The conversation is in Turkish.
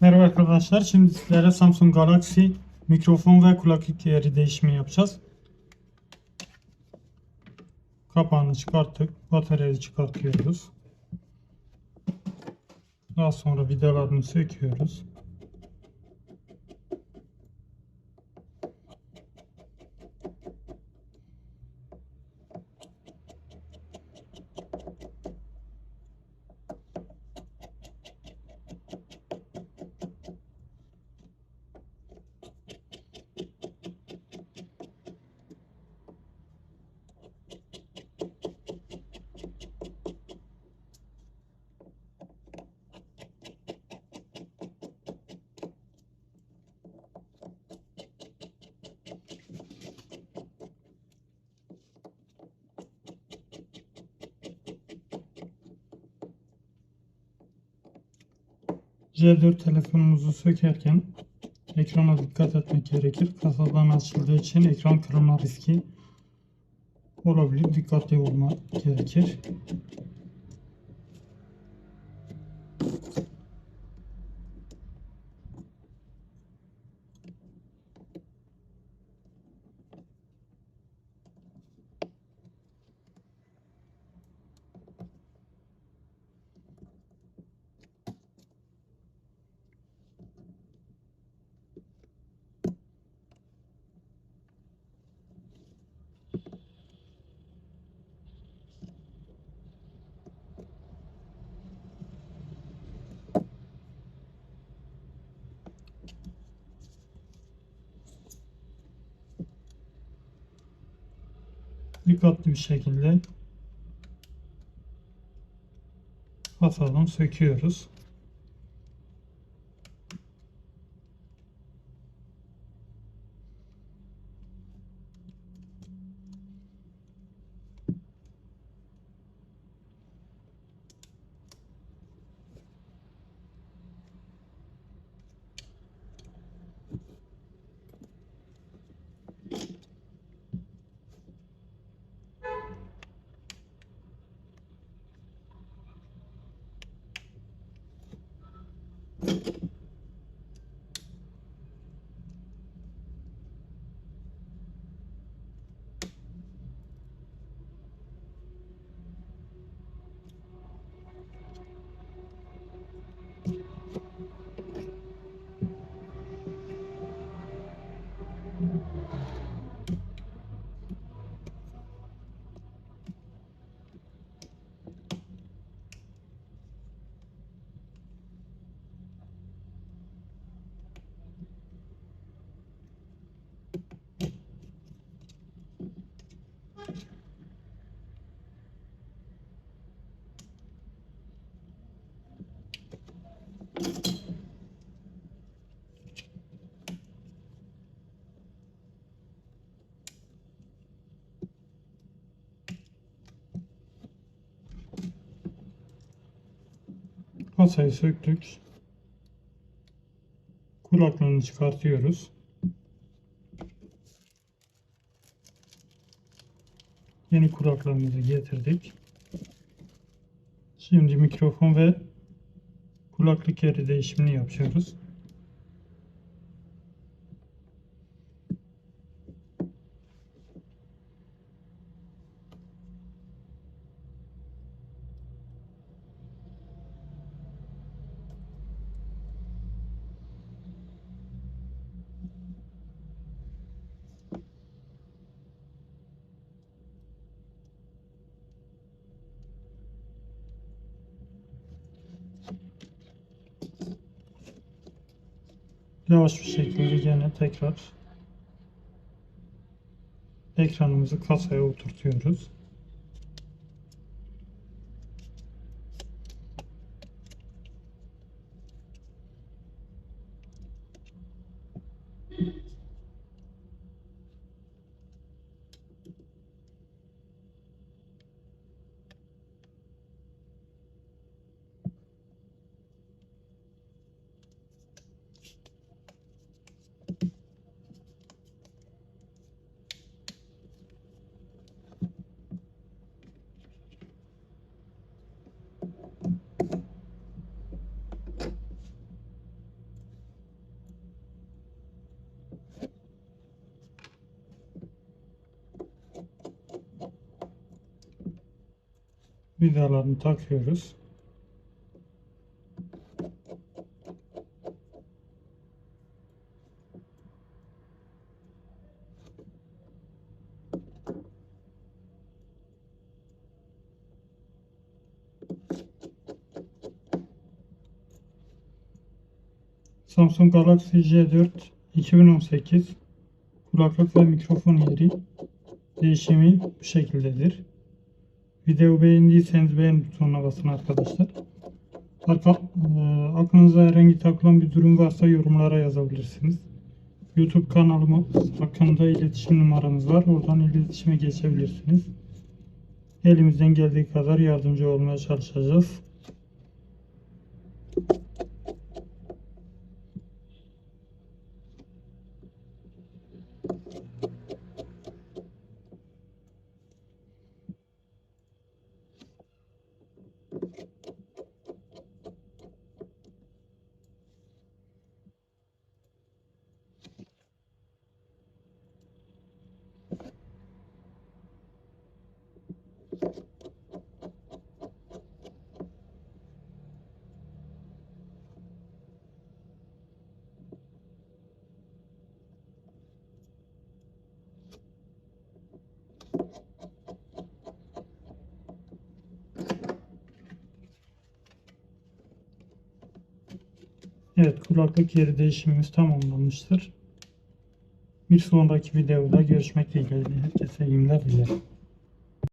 Merhaba arkadaşlar. Şimdi sizlere Samsung Galaxy mikrofon ve kulaklık yeri değişimi yapacağız. Kapağını çıkarttık. Bataryayı çıkartıyoruz. Daha sonra vidalarını söküyoruz. C4 telefonumuzu sökerken ekrana dikkat etmek gerekir. Kasadan açıldığı için ekran kırılma riski olabilir. Dikkatli olmak gerekir. Dikkatli bir şekilde kasadan söküyoruz. Kasayı söktük. Kulaklığını çıkartıyoruz. Yeni kulaklığımızı getirdik. Şimdi mikrofon ve kulaklık yeri değişimini yapıyoruz. Yavaş bir şekilde yine tekrar ekranımızı kasaya oturtuyoruz. Vidalarını takıyoruz. Samsung Galaxy J4 2018 kulaklık ve mikrofon yeri değişimi bu şekildedir. Video beğendiyseniz beğen butonuna basın arkadaşlar. Arka, e, aklınıza herhangi takılan bir durum varsa yorumlara yazabilirsiniz. YouTube kanalıma hakkında iletişim numaramız var. Oradan iletişime geçebilirsiniz. Elimizden geldiği kadar yardımcı olmaya çalışacağız. Evet kulaklık yeri değişimimiz tamamlanmıştır. Bir sonraki videoda görüşmek dileğiyle. Herkese iyi günler dilerim.